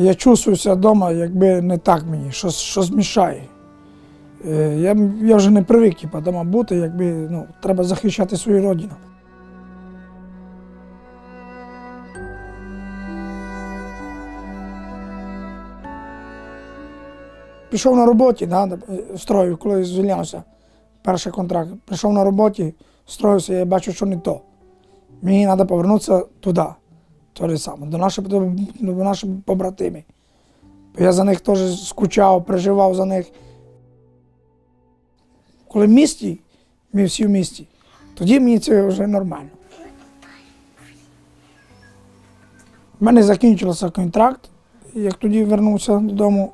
Я чувствуюся вдома, якби не так мені, щось, щось мішає. Е, Я, я вже не привик вдома бути, якби ну, треба захищати свою родину. Пішов на роботі, да, строїв, коли звільнявся, перший контракт. Прийшов на роботі, строївся, я бачу, що не то. Мені треба повернутися туди, то же саме, до наших, до, наших побратимів. Я за них теж скучав, переживав за них. Коли в місті, ми всі в місті, тоді мені це вже нормально. У мене закінчився контракт, як тоді вернувся додому,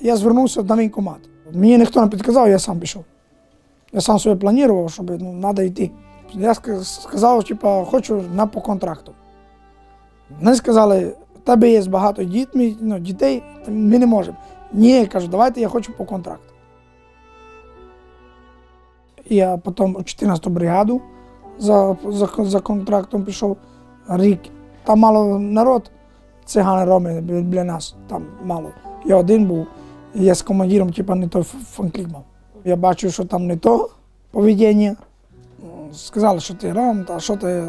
я звернувся на воєнкомат. Мені ніхто не підказав, я сам пішов. Я сам собі планував, щоб ну, треба йти. Я сказав, типа, хочу на по контракту. Вони сказали, в тебе є багато дітей, ну, дітей, ми не можемо. Ні, я кажу, давайте я хочу по контракту. Я потім у 14-ту бригаду за, за, за контрактом пішов рік. Там мало народ, цигани роми біля нас, там мало. Я один був, я з командиром, типа, не той фанклік мав. Я бачив, що там не то поведіння. Сказали, що ти ром, та що ти.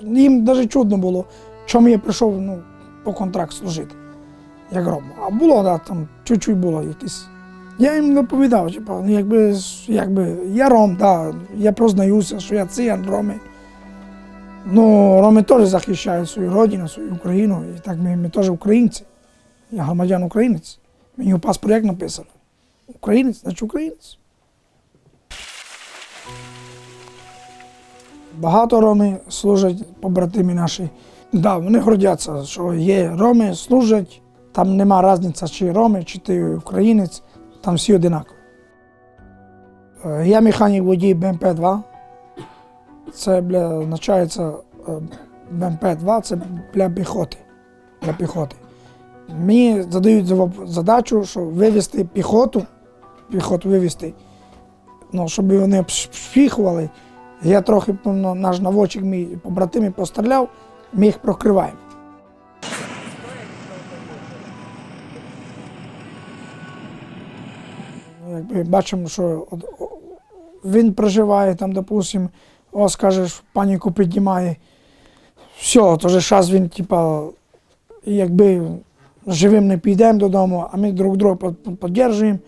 Їм навіть чудно було, чому я прийшов ну, по контракт служити, як ром. А було, да, там чуть-чуть було якесь. Я їм доповідав, типу, ну, якби, якби я ром, да, я прознаюся, що я циган, роми. Ну, роми теж захищають свою родину, свою Україну. І так ми, ми теж українці. Я громадян українець. Мені у паспорті як написано. Українець, значить українець. Багато роми служать побратимі наші. Да, вони гордяться, що є роми, служать. Там нема різниці, чи роми, чи ти українець, там всі одинакові. Е, Я механік водій БМП-2. Це бля, означається е, БМП-2 це для піхоти. Для піхоти. Мені задають задачу, що вивезти піхоту, піхоту вивезти, ну, щоб вони обшпіхували. Я трохи ну, наш наводчик, мій побратимі постріляв, ми їх прокриваємо. Ну, Якби бачимо, що він проживає там, допустим, о, скажеш, паніку піднімає. Все, то же час він, типа, якби живим не підемо додому, а ми друг друга підтримуємо.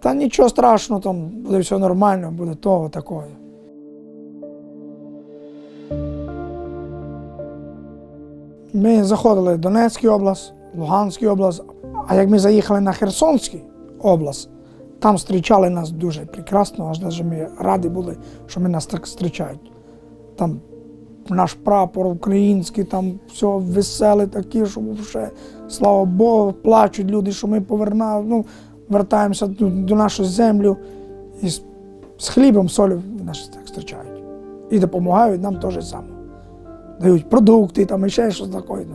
Та нічого страшного, там буде все нормально, буде того, такого. Ми заходили в Донецьку область, Луганську область, а як ми заїхали на Херсонську область, там зустрічали нас дуже прекрасно, аж навіть ми раді були, що ми нас так зустрічають. Там наш прапор український, там все веселе таке, що вже, слава Богу, плачуть люди, що ми поверна, ну, вертаємося до, до нашої землі і з, з хлібом, солью нас так зустрічають. І допомагають нам теж саме. Дають продукти, там і ще щось таке.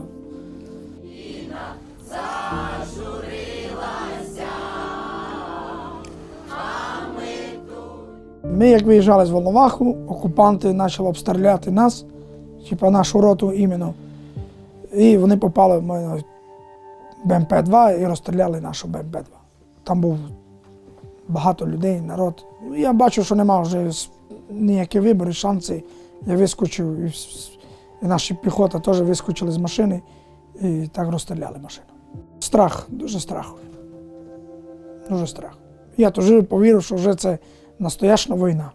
Ми, як виїжджали з Волноваху, окупанти почали обстріляти нас, типа нашу роту іменно. І вони попали в мене БМП-2 і розстріляли нашу БМП-2. Там був багато людей, народ. Я бачу, що нема вже ніякі вибори, шанси. Я вискочив, і, і наші піхота теж вискочили з машини і так розстріляли машину. Страх, дуже страх. Дуже страх. Я теж повірив, що вже це настояща війна.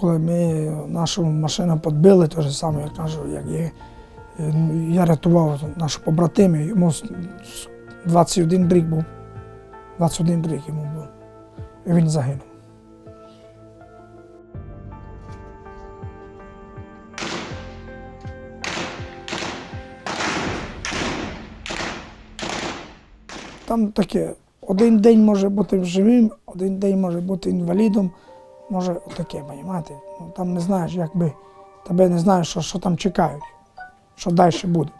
Коли ми нашу машину підбили, те ж саме, я кажу, як є. е, Я рятував нашу побратиму, йому 21 рік був. 21 рік йому був. І він загинув. Там таке, один день може бути живим, один день може бути інвалідом, може отаке, розумієте? Ну, там не знаєш, якби тебе не знаєш, що, що там чекають, що далі буде.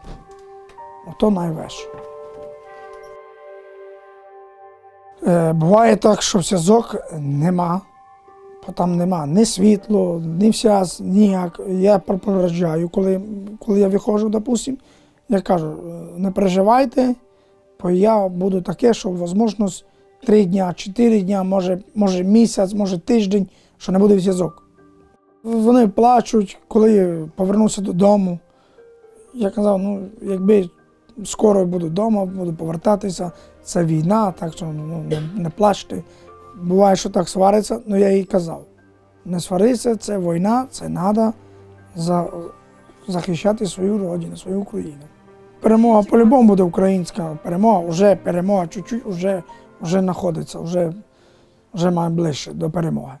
Ото найважче. Буває так, що зв'язок нема, бо там нема ні світло, ні вся, ніяк. Я попереджаю, коли, коли я виходжу, допустим, я кажу, «Е, не переживайте, бо я буду таке, що можливо три дня, чотири дня, може, може місяць, може тиждень, що не буде зв'язок. Вони плачуть, коли повернуся додому. Я казав, ну, якби скоро буду вдома, буду повертатися, це війна, так що ну, не, не плачте. Буває, що так свариться, але я їй казав. Не сварися, це війна, це треба за, захищати свою родину, свою Україну. Перемога по-любому буде українська перемога, вже перемога чуть-чуть, вже, вже знаходиться, вже, вже має ближче до перемоги.